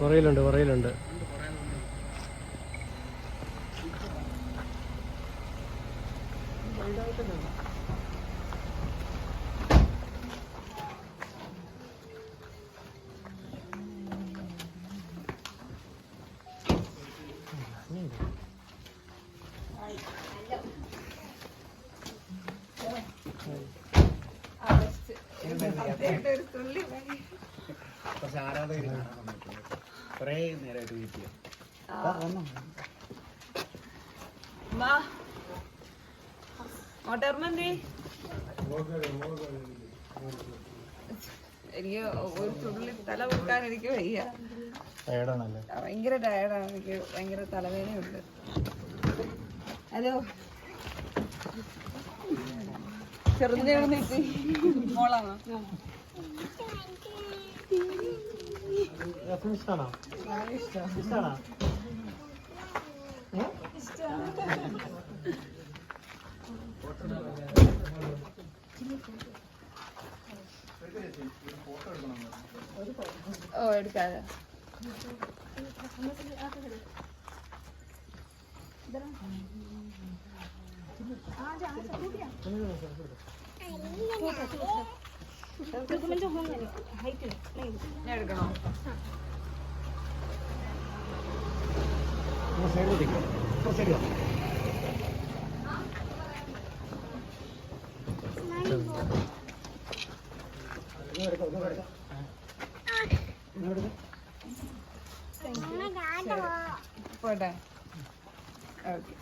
പുറയിലുണ്ട് പുറയിലുണ്ട്. കുറച്ച് പക്ഷെ വന്നിട്ടുണ്ട് കുറേ നേരമായിട്ട് വെയിറ്റ് ചെയ്യാം എനിക്ക് ഒരു തുള്ളി തല വെക്കാൻ എനിക്ക് വയ്യ. ഭയങ്കര ടയർഡാണ്. എനിക്ക് ഭയങ്കര തലവേദനയുണ്ട്. ഹലോ. ചെറുതിനെ നീട്ടി മോളാണോ? ഇഷ്ടാണോ ഇഷ്ടാണോ ഓ എടുക്കാതെ. സൈഡിൽ പോട്ടെ ഓക്കെ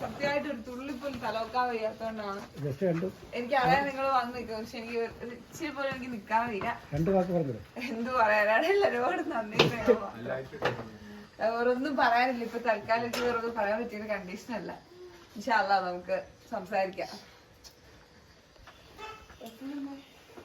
സത്യമായിട്ട് ഒരു നിങ്ങൾ വന്ന് എനിക്ക് എനിക്ക് വയ്യ. വേറൊന്നും പറയാനില്ല. ഇപ്പൊ തൽക്കാലം വേറൊന്നും പറയാൻ പറ്റിയ കണ്ടീഷൻ അല്ല. നമുക്ക് സംസാരിക്കാം.